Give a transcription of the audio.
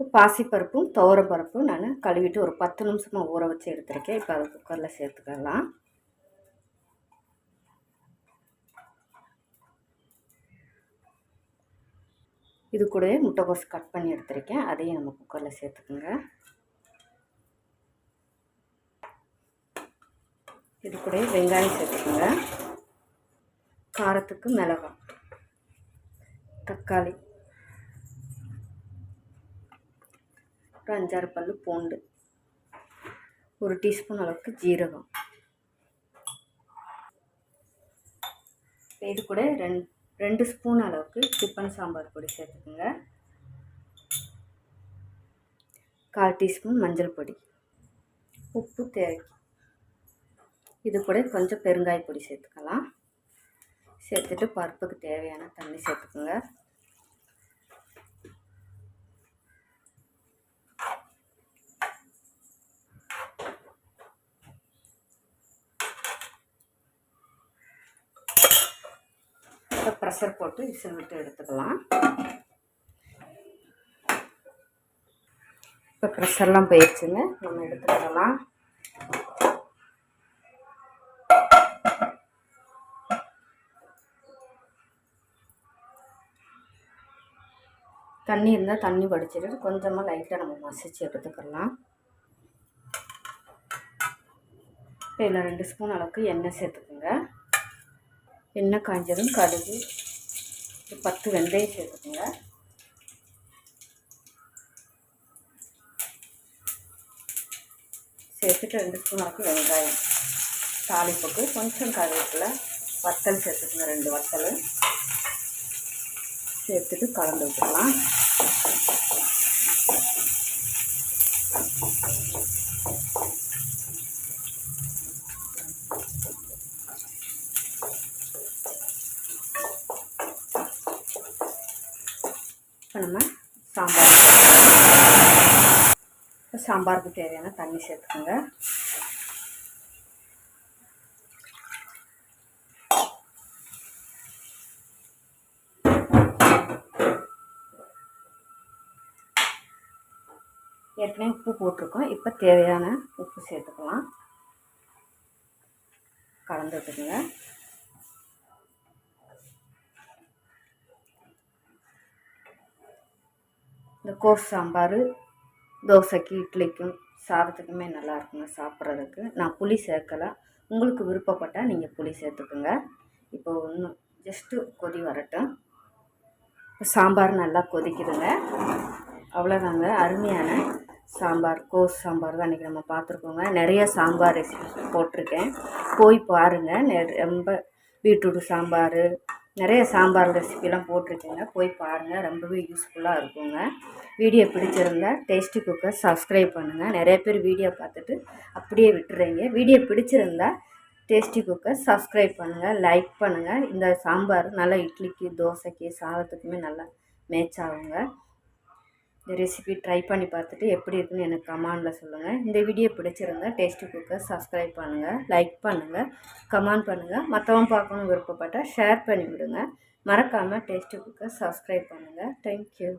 இப்போ பாசிப்பருப்பும் துவரப்பருப்பும் நான் கழுவிட்டு ஒரு பத்து நிமிஷமாக ஊற வச்சு எடுத்துருக்கேன். இப்போ அதை குக்கரில் சேர்த்துக்கலாம். இது கூடவே முட்டைக்கோஸ் கட் பண்ணி எடுத்திருக்கேன். அதையும் நம்ம குக்கரில் சேர்த்துக்குங்க. இது கூட வெங்காயம் சேர்த்துக்குங்க. காரத்துக்கு மிளகாய் தக்காளி. அப்புறம் அஞ்சாறு பல் பூண்டு. ஒரு டீஸ்பூன் அளவுக்கு ஜீரகம். இது கூட ரெண்டு ரெண்டு ஸ்பூன் அளவுக்கு டிஃபன் சாம்பார் பொடி சேர்த்துக்குங்க. கால் டீஸ்பூன் மஞ்சள் பொடி. உப்பு தேவை. இது கூட கொஞ்சம் பெருங்காய பொடி சேர்த்துக்கலாம். சேர்த்துட்டு பருப்புக்கு தேவையான தண்ணி சேர்த்துக்குங்க. இப்போ ப்ரெஷர் போட்டு விசில் விட்டு எடுத்துக்கலாம். இப்போ ப்ரெஷர்லாம் போயிடுச்சுங்க நம்ம எடுத்துக்கலாம். தண்ணி இருந்தால் தண்ணி வடிச்சிட்டு கொஞ்சமாக லைட்டாக நம்ம மசிச்சு எடுத்துக்கலாம். இப்போ இதில் ரெண்டு ஸ்பூன் அளவுக்கு எண்ணெய் சேர்த்துக்குங்க. எண்ணெய் காய்ஞ்சதும் கடுகு பத்து வெந்தயம் சேர்த்துக்கோங்க. சேர்த்துட்டு ரெண்டு ஸ்பூன் அளவுக்கு வெங்காயம் தாளிப்புக்கு கொஞ்சம் கருவேப்பில் வத்தல் சேர்த்துக்கோங்க ரெண்டு வத்தல். சேர்த்துட்டு கலந்து விட்டுக்கலாம் இப்போ நம்ம சாம்பார். சாம்பாருக்கு தேவையான தண்ணி சேர்த்துக்கோங்க. ஏற்கனவே உப்பு போட்டிருக்கோம். இப்போ தேவையான உப்பு சேர்த்துக்கலாம். கலந்து இந்த கோஸ் சாம்பார் தோசைக்கு இட்லிக்கும் சாதத்துக்குமே நல்லா இருக்குங்க சாப்பிட்றதுக்கு. நான் புளி சேர்க்கலை. உங்களுக்கு விருப்பப்பட்டால் நீங்கள் புளி சேர்த்துக்குங்க. இப்போ இன்னும் ஜஸ்ட்டு கொதி வரட்டும். இப்போ சாம்பார் நல்லா கொதிக்குதுங்க. அவ்வளோதாங்க அருமையான சாம்பார் கோஸ் சாம்பார் தான் இன்றைக்கி நம்ம பார்த்துருக்கோங்க. நிறைய சாம்பார் ரெசிபி போட்டிருக்கேன். போய் பாருங்கள் ரொம்ப பீட்ரூட் சாம்பார் நிறைய சாம்பார் ரெசிபிலாம் போட்டிருக்கேங்க. போய் பாருங்கள் ரொம்பவே யூஸ்ஃபுல்லாக இருக்குங்க. வீடியோ பிடிச்சிருந்தா டேஸ்டி குக்கர் சப்ஸ்கிரைப் பண்ணுங்கள் நிறைய பேர் வீடியோ பார்த்துட்டு அப்படியே விட்டுறீங்க. வீடியோ பிடிச்சிருந்தா டேஸ்டி குக்கர் சப்ஸ்கிரைப் பண்ணுங்கள் லைக் பண்ணுங்கள் இந்த சாம்பார் நல்லா இட்லிக்கு தோசைக்கு சாதத்துக்குமே நல்லா மேட்ச் ஆகுங்க. இந்த ரெசிபி ட்ரை பண்ணி பார்த்துட்டு எப்படி இருக்குன்னு எனக்கு கமெண்டில் சொல்லுங்கள் இந்த வீடியோ பிடிச்சிருந்தா டேஸ்ட்டு குக்கர் சப்ஸ்கிரைப் பண்ணுங்கள் லைக் பண்ணுங்கள் கமெண்ட் பண்ணுங்கள் மற்றவங்க பார்க்கணும் விருப்பப்பட்டால் ஷேர் பண்ணி விடுங்க. மறக்காமல் டேஸ்ட்டு குக்கர் சப்ஸ்கிரைப் பண்ணுங்கள் தேங்க்யூ